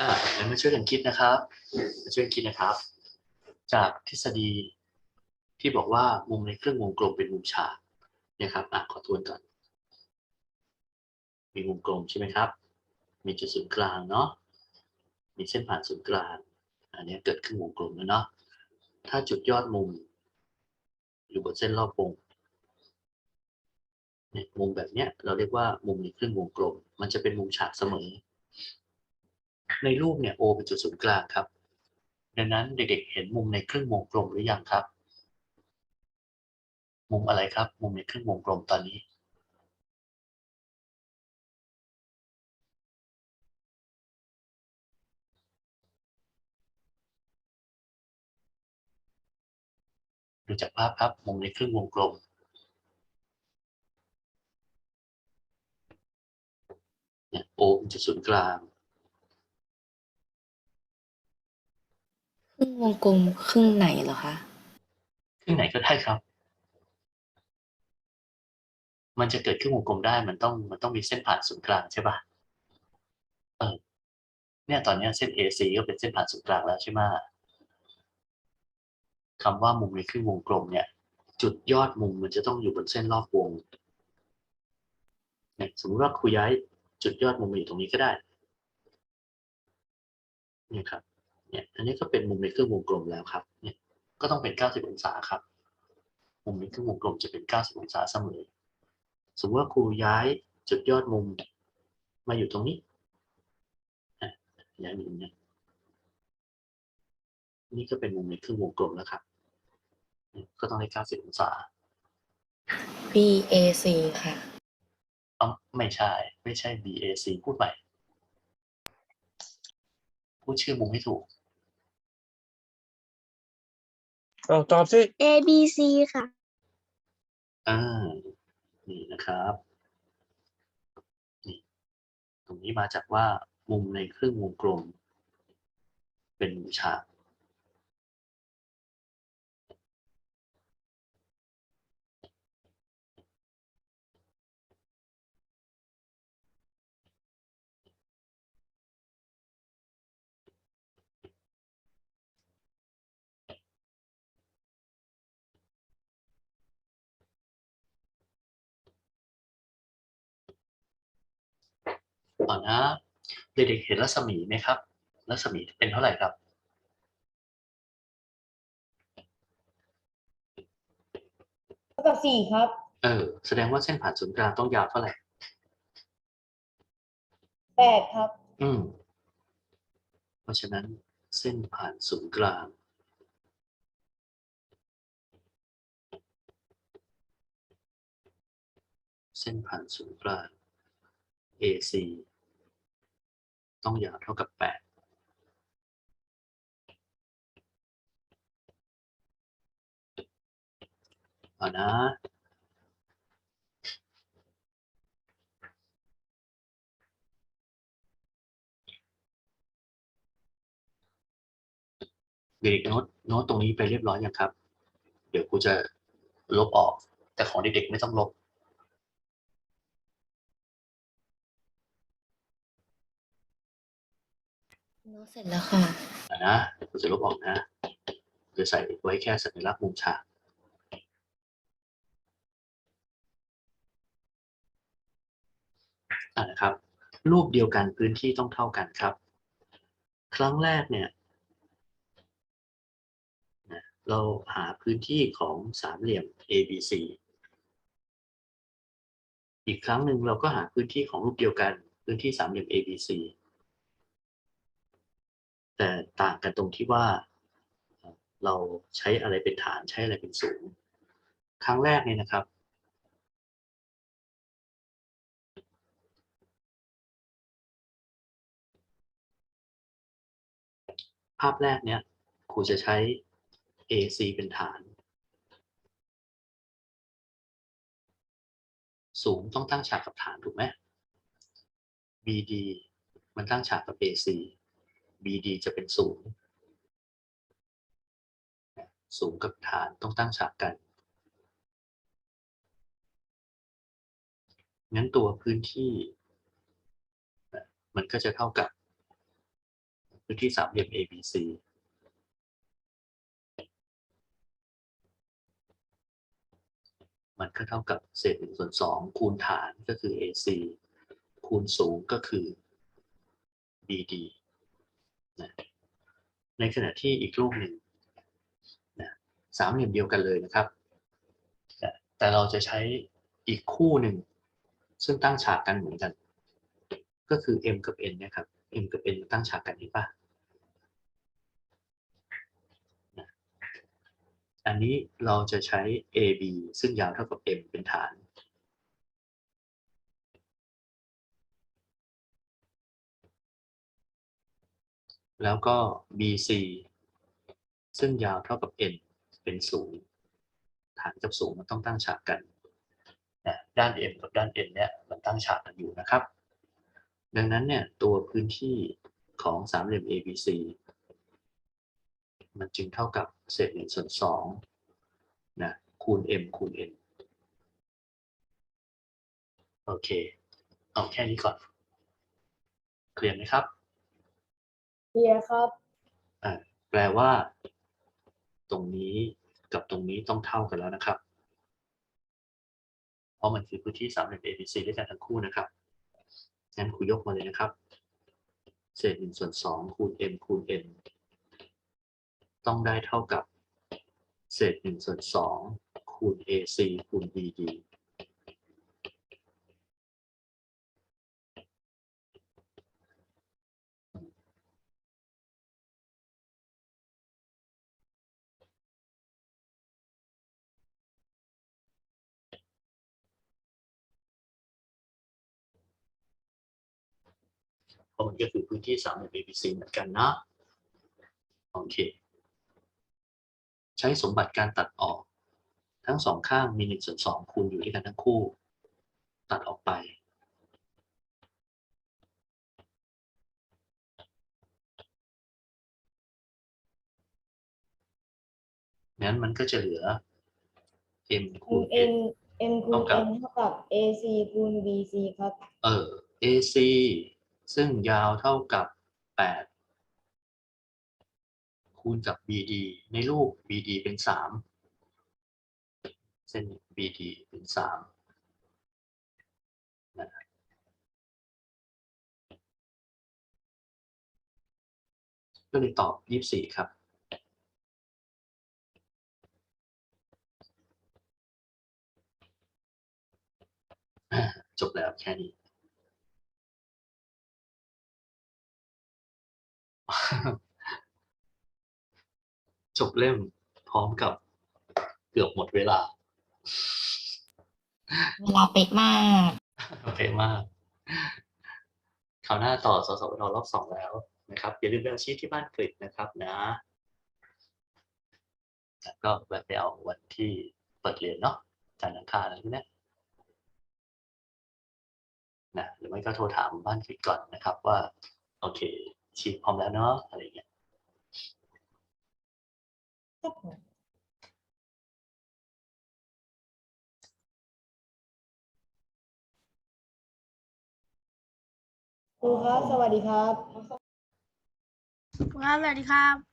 อ่างั้นมาช่วยกันคิดนะครับ มาช่วยคิดนะครับ จากทฤษฎีที่บอกว่ามุมในเครื่องวงกลมเป็นมุมฉากนี่ยครับอะขอทวนก่อน มีมุมกลมใช่ไหมครับ มีจุดศูนย์กลางเนาะ มีเส้นผ่านศูนย์กลาง อันนี้เกิดขึ้นวงกลมแล้วเนาะ ถ้าจุดยอดมุม อยู่บนเส้นรอบวงเนี่ยมุมแบบเนี้ยเราเรียกว่ามุมในครึ่งวงกลม มันจะเป็นมุมฉากเสมอ ในรูปเนี่ย O เป็นจุดศูนย์กลางครับ ดังนั้นเด็กๆ เห็นมุมในครึ่งวงกลมหรือยังครับ มุมอะไรครับ มุมในครึ่งวงกลมตอนนี้ ดูจากภาพครับ มุมในครึ่งวงกลมเนี่ย O เป็นจุดศูนย์กลาง รึ่งวงกลมครึ่งไหนเหรอคะ ครึ่งไหนก็ได้ครับ มันจะเกิดครึ่งวงกลมได้มันต้องมันต้องมีเส้นผ่านศูนย์กลางใช่ป่ะเออเนี่ยตอนนี้เส้น AC ก็เป็นเส้นผ่านศูนย์กลางแล้วใช่ไหมคำว่ามุมในครึ่งวงกลมเนี่ย จุดยอดมุมมันจะต้องอยู่บนเส้นรอบวงเนี่ยสมมติว่าครูย้ายจุดยอดมุมมาอยู่ตรงนี้ก็ได้เนี่ยครับ เนี่ยอันนี้ก็เป็นมุมในครึ่งวงกลมแล้วครับเนี่ยก็ต้องเป็น 90 องศาครับ มุมในครึ่งวงกลมจะเป็น 90 องศาเสมอ สมมติว่าครูย้ายจุดยอดมุมมาอยู่ตรงนี้อะย้ายมาตรงนี้นี่ก็เป็นมุมในครึ่งวงกลมแล้วครับเนี่ยก็ต้องได้ 90 องศา BAC ค่ะอ๋อไม่ใช่ ไม่ใช่ BAC พูดใหม่ พูดชื่อมุมให้ถูก เอาตอบสิ A B C ค่ะ อ่า นี่นะครับนี่ตรงนี้มาจากว่ามุมในครึ่งวงกลม เป็นมุมฉาก ต่อนนะเด็กๆเห็นรัศมีไหมครับ รัศมีเป็นเท่าไหร่ครับ เท่ากับสี่ครับ เออ แสดงว่าเส้นผ่านศูนย์กลางต้องยาวเท่าไหร่ แปดครับ อืม เพราะฉะนั้นเส้นผ่านศูนย์กลาง เส้นผ่านศูนย์กลาง AC ต้องยาวเท่ากับ8เอานะเด็กโน้ตโน้ตตรงนี้ไปเรียบร้อยยังครับ เดี๋ยวกูจะลบออก แต่ของเด็กๆไม่ต้องลบ น้ตเสร็จแล้วค่ะ อะนะเดี๋ยวกูจะลบออกนะจะใส่ไว้แค่สัญลักษณ์มุมฉากอะนะครับ รูปเดียวกันพื้นที่ต้องเท่ากันครับ ครั้งแรกเนี่ยเราหาพื้นที่ของสามเหลี่ยม ABC อีกครั้งหนึ่งเราก็หาพื้นที่ของรูปเดียวกัน พื้นที่สามเหลี่ยม ABC แต่ต่างกันตรงที่ว่าเราใช้อะไรเป็นฐานใช้อะไรเป็นศูนย์ครั้งแรกเนี่ยนะครับ ภาพแรกเนี่ยครูจะใช้ AC เป็นฐาน สูงต้องตั้งฉากกับฐานถูกไหม BD มันตั้งฉากกับ AC BD จะเป็นศูนย์สูงกับฐานต้องตั้งฉากกัน งั้นตัวพื้นที่ มันก็จะเท่ากับ พื้นที่สามเหลี่ยม ABC มันก็เท่ากับเศษหนึ่งส่วนสองคูณฐานก็คือ AC คูณสูงก็คือ BD นะในขณะที่อีกรูปหนึ่งนะสามเหลี่ยมเดียวกันเลยนะครับ แต่เราจะใช้อีกคู่หนึ่ง ซึ่งตั้งฉากกันเหมือนกัน ก็คือ m กับ n เนะครับ m กับ n ตั้งฉากกันเห็นปะอันนี้เราจะใช้ AB ซึ่งยาวเท่ากับ m เป็นฐาน แล้วก็ BC ซึ่งยาวเท่ากับ n เป็นศูนย์ฐานกับศูนย์มันต้องตั้งฉากกันนะด้าน m กับด้าน n เนี่ยมันตั้งฉากกันอยู่นะครับ ดังนั้นเนี่ยตัวพื้นที่ของสามเหลี่ยม ABC มันจึงเท่ากับเศษหนึ่งส่วนสองนะคูณ m คูณ n โอเค เอาแค่นี้ก่อน เคลียร์ไหมครับ เบียร์ครับ อ่าแปลว่า ตรงนี้กับตรงนี้ต้องเท่ากันแล้วนะครับ เพราะมันคือพื้นที่สามเหลี่ยม ABC ด้วยกันทั้งคู่นะครับงั้นครูยกมาเลยนะครับ เศษหนึ่งส่วนสองคูณ m คูณ n ต้องได้เท่ากับ เศษหนึ่งส่วนสองคูณ ac คูณ bd ราะมันก็คือพื้นที่สามเหลี่ยม ABC เหมือนกันนะ โอเค ใช้สมบัติการตัดออก ทั้งสองข้างมีหนึ่งส่วนสองคูณอยู่ด้วยกันทั้งคู่ ตัดออกไป งั้นมันก็จะเหลือ m คูคูณณ n n n คูณเท่ากับ n เท่ากับ ac คูณ bc ครับ เออ AC ซึ่งยาวเท่ากับ 8 คูณกับ BD ในรูป BD เป็น 3 เส้น BD เป็น 3ก็เลยตอบ 24 ครับ จบแล้วแค่นี้ จบเล่มพร้อมกับเกือบหมดเวลา เวลาเป๊ะมาก โอเคมากคราวหน้าต่อสสวนรอบสองแล้วนะครับอย่าลืมไปเอาชีทที่บ้านกริดนะครับนะแล้วก็แวะไปเอาวันที่เปิดเรียนเนาะจันทร์อังคารอะไรพวกเนี้ยนะหรือไม่ก็โทรถามบ้านกริดก่อนนะครับว่า โอเค ชีทพร้อมแล้วเนาะอะไรเงี้ยครับผมครูครับ สวัสดีครับ ครับสวัสดีครับ